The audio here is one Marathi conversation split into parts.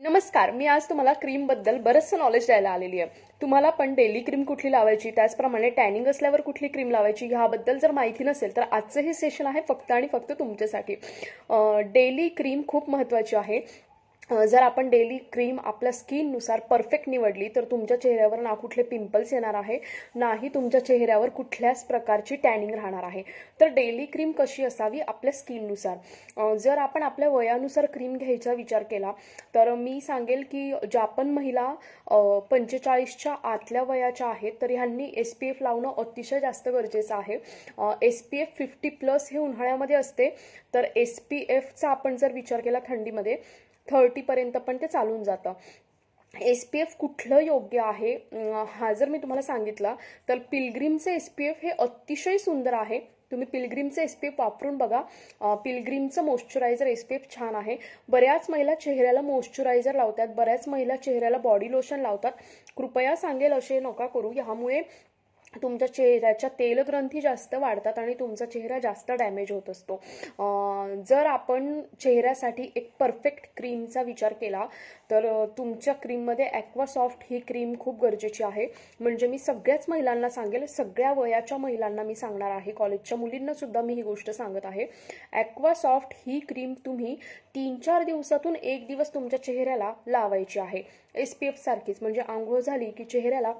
नमस्कार मी आज तुम्हाला क्रीमबद्दल बरंचसं नॉलेज द्यायला आलेली आहे. तुम्हाला पण डेली क्रीम कुठली लावायची त्याचप्रमाणे टॅनिंग असल्यावर कुठली क्रीम लावायची ह्याबद्दल जर माहिती नसेल तर आजचं हे सेशन आहे फक्त आणि फक्त तुमच्यासाठी. डेली क्रीम खूप महत्त्वाची आहे. जर आपण डेली क्रीम आपल्या स्किननुसार परफेक्ट निवडली तर तुमच्या चेहऱ्यावर ना कुठले पिंपल्स येणार आहे नाही तुमच्या चेहऱ्यावर कुठल्याच प्रकारची टॅनिंग राहणार आहे. तर डेली क्रीम कशी असावी? आपल्या स्किननुसार जर आपण आपल्या वयानुसार क्रीम घ्यायचा विचार केला तर मी सांगेल की ज्या पण महिला पंचेचाळीसच्या आतल्या वयाच्या आहेत तर ह्यांनी एस पी एफ लावणं अतिशय जास्त गरजेचं आहे. S P F fifty plus हे उन्हाळ्यामध्ये असते तर एस पी एफचा आपण जर विचार केला थंडीमध्ये थर्टीपर्यंत पण ते चालून जातं. एस पी एफ कुठलं योग्य आहे? हा जर मी तुम्हाला सांगितला तर पिलग्रीमचे एस पी एफ हे अतिशय सुंदर आहे. तुम्ही पिलग्रीमचं एस पी एफ वापरून बघा. पिलग्रीमचं मॉइश्चरायझर एस पी एफ छान आहे. बऱ्याच महिला चेहऱ्याला मॉइश्चरायझर लावतात बऱ्याच महिला चेहऱ्याला बॉडी लोशन लावतात. कृपया सांगेल असे नका करू. यामुळे तुमच्या चेहऱ्याच्या तेलग्रंथी जास्त वाढतात आणि तुमचा चेहरा जास्त डॅमेज होत असतो. जर आपण चेहऱ्यासाठी एक परफेक्ट क्रीमचा विचार केला तर तुमच्या क्रीममध्ये ॲक्वासॉफ्ट ही क्रीम खूप गरजेची आहे. म्हणजे मी सगळ्याच महिलांना सांगेल सगळ्या वयाच्या महिलांना मी सांगणार आहे. कॉलेजच्या मुलींना सुद्धा मी ही गोष्ट सांगत आहे. ॲक्वासॉफ्ट ही क्रीम तुम्ही तीन चार दिवसातून एक दिवस तुमच्या चेहऱ्याला लावायची आहे. एस पी एफ सारखीच. म्हणजे आंघोळ झाली की चेहऱ्याला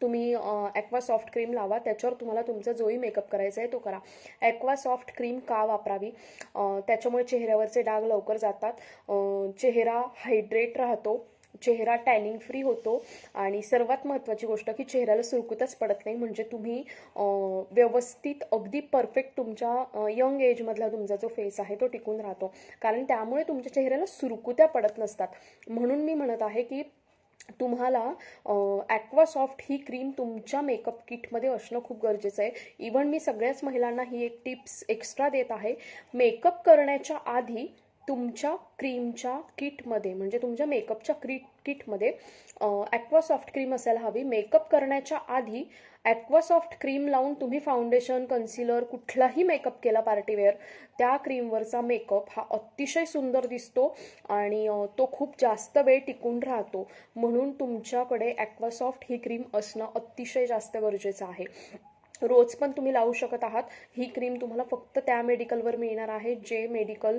तुम्ही ॲक्वा सॉफ्ट क्रीम लावा त्याच्यावर तुम्हाला तुमचा जोही मेकअप करायचा आहे तो करा. ॲक्वा सॉफ्ट क्रीम का वापरावी? त्याच्यामुळे चेहऱ्यावरचे डाग लवकर जातात. चेहरा हायड्रेट राहतो चेहरा टॅनिंग फ्री होतो आणि सर्वात महत्त्वाची गोष्ट की चेहऱ्याला सुरकुतच पडत नाही. म्हणजे तुम्ही व्यवस्थित अगदी परफेक्ट तुमच्या यंग एजमधला तुमचा जो फेस आहे तो टिकून राहतो. कारण त्यामुळे तुमच्या चेहऱ्याला सुरकुत्या पडत नसतात. म्हणून मी म्हणत आहे की तुम्हाला ॲक्वासॉफ्ट ही क्रीम तुमच्या मेकअप किटमध्ये असणं खूप गरजेचं आहे. इव्हन मी सगळ्याच महिलांना ही एक टिप्स एक्स्ट्रा देत आहे. मेकअप करण्याच्या आधी तुमच्या क्रीमच्या किटमध्ये म्हणजे तुमच्या मेकअपच्या क्रीट किटमध्ये ॲक्वासॉफ्ट क्रीम असायला हवी. मेकअप करण्याच्या आधी ॲक्वासॉफ्ट क्रीम लावून तुम्ही फाउंडेशन कन्सिलर कुठलाही मेकअप केला पार्टीवेअर त्या क्रीमवरचा मेकअप हा अतिशय सुंदर दिसतो आणि तो खूप जास्त वेळ टिकून राहतो. म्हणून तुमच्याकडे ॲक्वासॉफ्ट ही क्रीम असणं अतिशय जास्त गरजेचं आहे. रोज पण तुम्ही लावू शकत आहात. ही क्रीम तुम्हाला फक्त त्या मेडिकलवर मिळणार आहे. जे मेडिकल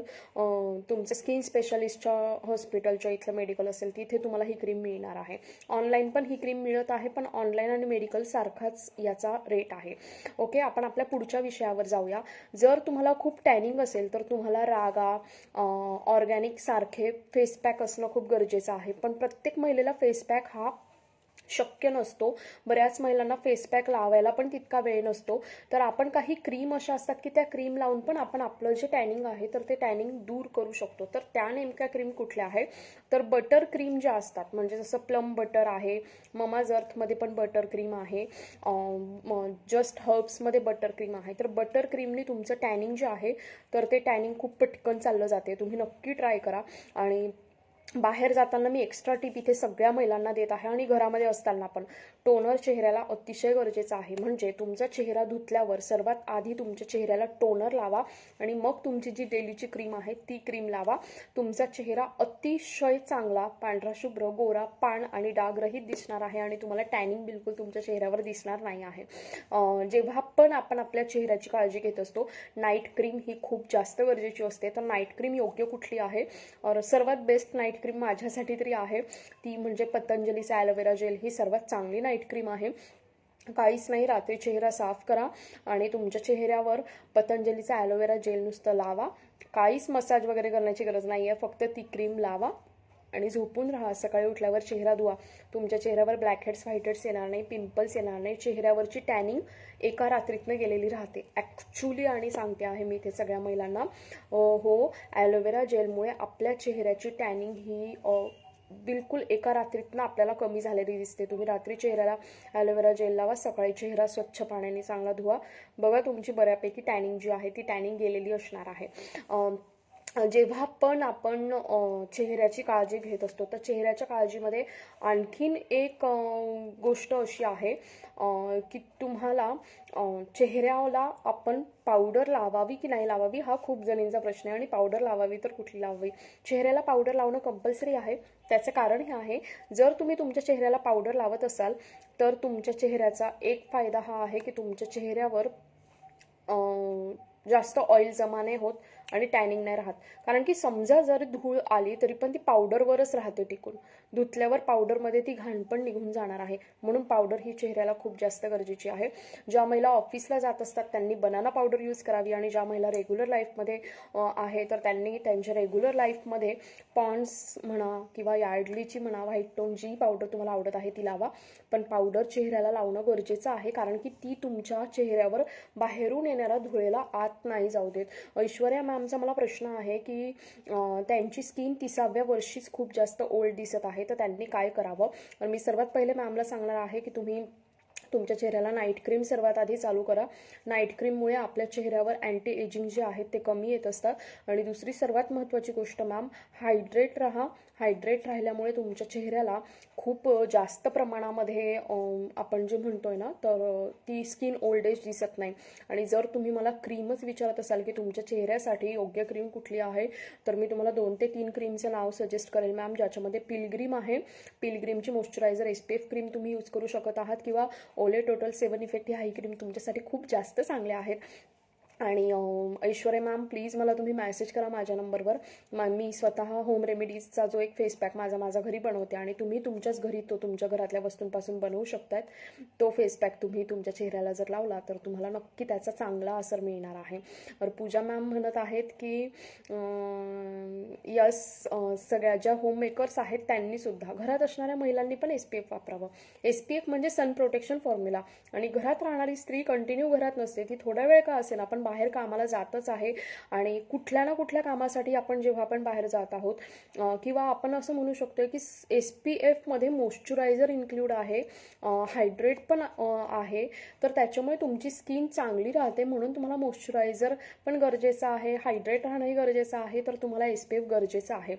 तुमचं स्किन स्पेशालिस्टच्या हॉस्पिटलच्या इथलं मेडिकल असेल तिथे तुम्हाला ही क्रीम मिळणार आहे. ऑनलाईन पण ही क्रीम मिळत आहे पण ऑनलाईन आणि मेडिकल सारखाच याचा रेट आहे. ओके आपण आपल्या पुढच्या विषयावर जाऊया. जर तुम्हाला खूप टॅनिंग असेल तर तुम्हाला रागा ऑर्गॅनिक सारखे फेस पॅक असणं खूप गरजेचं आहे. पण प्रत्येक महिलेला फेस पॅक हा शक्य नसतो. बऱ्याच महिलांना फेस पॅक लावायला पण तितका वेळ नसतो. तर आपण काही क्रीम अशा असतात की त्या क्रीम लावून पण आपण आपलं जे टॅनिंग आहे तर ते टॅनिंग दूर करू शकतो. तर त्या नेमक्या क्रीम कुठल्या आहेत तर बटर क्रीम ज्या असतात म्हणजे जसं प्लम बटर आहे ममाज अर्थमध्ये पण बटर क्रीम आहे जस्ट हर्ब्समध्ये बटर क्रीम आहे. तर बटर क्रीमने तुमचं टॅनिंग जे आहे तर ते टॅनिंग खूप पटकन चाललं जाते. तुम्ही नक्की ट्राय करा. आणि बाहेर जाताना मी एक्स्ट्रा टीप इथे सगळ्या महिलांना देत आहे आणि घरामध्ये असताना पण. टोनर चेहऱ्याला अतिशय गरजेचं आहे. म्हणजे तुमचा चेहरा धुतल्यावर सर्वात आधी तुमच्या चेहऱ्याला टोनर लावा आणि मग तुमची जी डेलीची क्रीम आहे ती क्रीम लावा. तुमचा चेहरा अतिशय चांगला पांढरा शुभ्र गोरा पाण आणि डागरहित दिसणार आहे आणि तुम्हाला टॅनिंग बिलकुल तुमच्या चेहऱ्यावर दिसणार नाही आहे. जेव्हा पण आपण आपल्या चेहऱ्याची काळजी घेत असतो नाईट क्रीम ही खूप जास्त गरजेची असते. तर नाईट क्रीम योग्य कुठली आहे? सर्वात बेस्ट नाईट क्रीम माझ्यासाठी तरी आहे. ती म्हणजे पतंजलीचा ॲलोवेरा जेल ही सर्वात चांगली नाईट क्रीम आहे. काहीच नाही रात्री चेहरा साफ करा आणि तुमच्या चेहऱ्यावर पतंजलीचा ॲलोवेरा जेल नुसतं लावा. काहीच मसाज वगैरे करण्याची गरज नाही आहे फक्त ती क्रीम लावा. आणि झोपून राहा. सकाळी उठल्यावर चेहरा धुवा. तुमच्या चेहऱ्यावर ब्लॅक हेड्स व्हाईट हेड्स येणार नाही पिंपल्स येणार नाही. चेहऱ्यावरची टॅनिंग एका रात्रीतनं गेलेली राहते. ॲक्च्युली आणि सांगते आहे मी इथे सगळ्या महिलांना हो ॲलोवेरा जेलमुळे आपल्या चेहऱ्याची टॅनिंग ही बिलकुल एका रात्रीतनं आपल्याला कमी झालेली दिसते. तुम्ही रात्री चेहऱ्याला ॲलोवेरा जेल लावा सकाळी चेहरा स्वच्छ पाण्याने चांगला धुवा. बघा तुमची बऱ्यापैकी टॅनिंग जी आहे ती टॅनिंग गेलेली असणार आहे. जेव्हा पण आपण चेहऱ्याची काळजी घेत असतो तर चेहऱ्याच्या काळजीमध्ये आणखीन एक गोष्ट अशी आहे की तुम्हाला चेहऱ्याला आपण पावडर लावावी की नाही लावावी हा खूप जणींचा प्रश्न आहे आणि पावडर लावावी तर कुठली लावावी? चेहऱ्याला पावडर लावणं कंपल्सरी आहे. त्याचं कारण हे आहे जर तुम्ही तुमच्या चेहऱ्याला पावडर लावत असाल तर तुमच्या चेहऱ्याचा एक फायदा हा आहे की तुमच्या चेहऱ्यावर जास्त ऑइल जमा नाही होत. आणि टॅनिंग नाही राहत. कारण की समजा जर धूळ आली तरी पण ती पावडरवरच राहते टिकून. धुतल्यावर पावडरमध्ये ती घाण पण निघून जाणार आहे. म्हणून पावडर ही चेहऱ्याला खूप जास्त गरजेची आहे. ज्या महिला ऑफिसला जात असतात त्यांनी बनाना पावडर यूज करावी. आणि ज्या महिला रेग्युलर लाईफमध्ये आहे तर त्यांनी त्यांच्या रेग्युलर लाईफमध्ये पॉन्ड्स म्हणा किंवा यार्डलीची म्हणा व्हाईट टोन जी पावडर तुम्हाला आवडत आहे ती लावा. पण पावडर चेहऱ्याला लावणं गरजेचं आहे. कारण की ती तुमच्या चेहऱ्यावर बाहेरून येणाऱ्या धुळेला आत नाही जाऊ देत. ऐश्वर्या मॅम आमचा मला प्रश्न आहे की त्यांची स्किन तिसाव्या वर्षीच खूप जास्त ओल्ड दिसत आहे तर त्यांनी काय करावं? तर मी सर्वात पहिले मॅमला सांगणार आहे की तुम्ही तुमच्या चेहऱ्याला नाईट क्रीम सर्वात आधी चालू करा. नाईट क्रीममुळे आपल्या चेहऱ्यावर अँटी एजिंग जे आहेत ते कमी येत असतात. आणि दुसरी सर्वात महत्त्वाची गोष्ट मॅम हायड्रेट राहा. हायड्रेट राहिल्यामुळे तुमच्या चेहऱ्याला खूप जास्त प्रमाणामध्ये आपण जे म्हणतोय ना तर ती स्किन ओल्ड एज दिसत नाही. आणि जर तुम्ही मला क्रीमच विचारत असाल की तुमच्या चेहऱ्यासाठी योग्य क्रीम कुठली आहे तर मी तुम्हाला दोन ते तीन क्रीमचं नाव सजेस्ट करेल मॅम ज्याच्यामध्ये पिलग्रीम आहे. पिलग्रीमची moisturiser S P F cream तुम्ही यूज करू शकत आहात किंवा ओले टोटल सेवन इफेक्ट ही क्रीम तुमच्यासाठी खूप जास्त चांगल्या आहेत. आणि ऐश्वर्य ऐश्वर्या मॅम प्लीज मला तुम्ही मॅसेज करा माझ्या नंबरवर. मॅम मी स्वतः होम रेमेडीजचा जो एक फेस पॅक माझा माझा घरी बनवते आणि तुम्ही तुमच्याच घरी तो तुमच्या घरातल्या वस्तूंपासून बनवू शकतात तो फेस पॅक तुम्ही तुमच्या चेहऱ्याला जर लावला तर तुम्हाला नक्की त्याचा चांगला असर मिळणार आहे. तर पूजा मॅम म्हणत आहेत की यस सगळ्या ज्या होम मेकर्स आहेत त्यांनी सुद्धा घरात असणाऱ्या महिलांनी पण एस पी एफ वापरावं. एस पी एफ म्हणजे सन प्रोटेक्शन फॉर्म्युला आणि घरात राहणारी स्त्री कंटिन्यू घरात नसते ती थोडा वेळ का असेल आपण बाहेर कामाला जातच आहे आणि कुठल्या ना कुठल्या कामासाठी आपण जेव्हा आपण बाहेर जात आहोत किंवा आपण असं म्हणू शकतो की एस पी एफमध्ये मॉइश्चरायझर इन्क्लूड आहे हायड्रेट पण आहे तर त्याच्यामुळे तुमची स्किन चांगली राहते म्हणून तुम्हाला मॉइश्चरायझर पण गरजेचं आहे हायड्रेट राहणंही गरजेचं आहे तर तुम्हाला एस पी एफ गरजेचं आहे.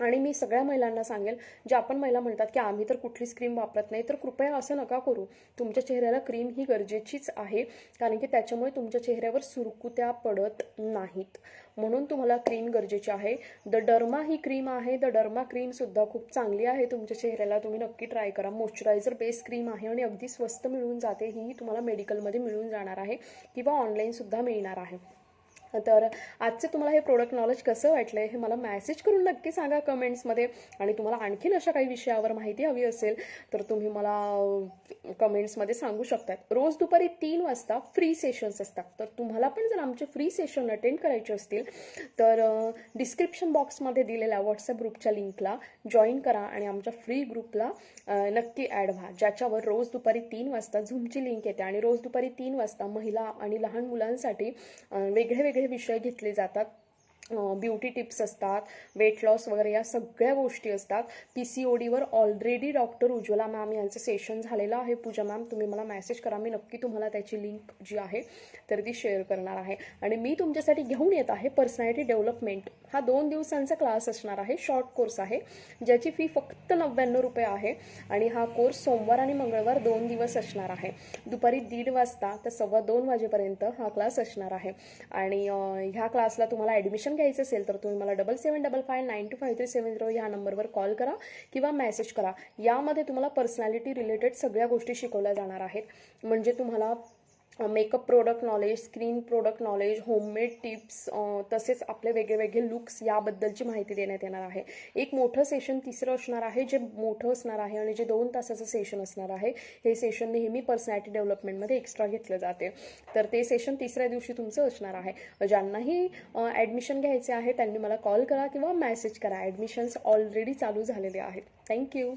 आणि मी सगळ्या महिलांना सांगेल ज्या आपण महिला म्हणतात की आम्ही तर कुठलीच क्रीम वापरत नाही तर कृपया असं नका करू. तुमच्या चेहऱ्याला क्रीम ही गरजेचीच आहे कारण की त्याच्यामुळे तुमच्या चेहऱ्यावर सुरकुत्या पडत नाहीत. म्हणून तुम्हाला क्रीम गरजेची आहे. द डर्मा ही क्रीम आहे. द डर्मा क्रीमसुद्धा खूप चांगली आहे तुमच्या चेहऱ्याला. तुम्ही नक्की ट्राय करा. मॉइश्चरायझर बेस क्रीम आहे आणि अगदी स्वस्त मिळून जाते. ही तुम्हाला मेडिकलमध्ये मिळून जाणार आहे किंवा ऑनलाईनसुद्धा मिळणार आहे. तर आजचं तुम्हाला हे प्रोडक्ट नॉलेज कसं वाटलं हे मला मॅसेज करून नक्की सांगा कमेंट्समध्ये आणि तुम्हाला आणखीन अशा काही विषयावर माहिती हवी असेल तर तुम्ही मला कमेंट्समध्ये सांगू शकतात. रोज दुपारी तीन वाजता फ्री सेशन्स असतात. तर तुम्हाला पण जर आमचे फ्री सेशन अटेंड करायचे असतील तर डिस्क्रिप्शन बॉक्समध्ये दिलेल्या व्हॉट्सअप ग्रुपच्या लिंकला जॉईन करा आणि आमच्या फ्री ग्रुपला नक्की ॲड व्हा. ज्याच्यावर रोज दुपारी तीन वाजता झूमची लिंक येते. आणि रोज दुपारी तीन वाजता महिला आणि लहान मुलांसाठी वेगळे वेगळे हे विषय घेतले जातात. ब्युटी टिप्स असतात वेट लॉस वगैरे या सगळ्या गोष्टी असतात. पी सी ओ डीवर ऑलरेडी डॉक्टर उज्ज्वला मॅम यांचं सेशन झालेलं आहे. पूजा मॅम तुम्ही मला मेसेज करा. मी नक्की तुम्हाला त्याची लिंक जी आहे तर ती शेअर करणार आहे. आणि मी तुमच्यासाठी घेऊन येत आहे पर्सनॅलिटी डेव्हलपमेंट हा दोन दिवसांचा क्लास असणार आहे. शॉर्ट कोर्स आहे. ज्याची फी फक्त नव्याण्णव रुपये आहे. आणि हा कोर्स सोमवार आणि मंगळवार दोन दिवस असणार आहे. दुपारी दीड वाजता तर सव्वा दोन वाजेपर्यंत हा क्लास असणार आहे. आणि ह्या क्लासला तुम्हाला ॲडमिशन घ्यायचं असेल तर तुम्ही मला double seven double five nine two five three seven zero ह्या नंबरवर कॉल करा किंवा मेसेज करा. यामध्ये तुम्हाला पर्सनॅलिटी रिलेटेड सगळ्या गोष्टी शिकवल्या जाणार आहेत. म्हणजे तुम्हाला makeup product knowledge screen product knowledge homemade tips तसेच आपले वेगळे वेगळे लुक्स याबद्दलची माहिती देण्यात येणार आहे. एक मोठं सेशन तिसरं असणार आहे जे मोठं असणार आहे आणि जे दोन तासाचं सेशन असणार आहे हे सेशन नेहमी पर्सनॅलिटी डेव्हलपमेंटमध्ये एक्स्ट्रा घेतलं जाते. तर ते सेशन तिसऱ्या दिवशी तुमचं असणार आहे. ज्यांनाही ॲडमिशन घ्यायचे आहे त्यांनी मला कॉल करा किंवा मेसेज करा. ॲडमिशन्स ऑलरेडी चालू झालेले आहेत. थँक्यू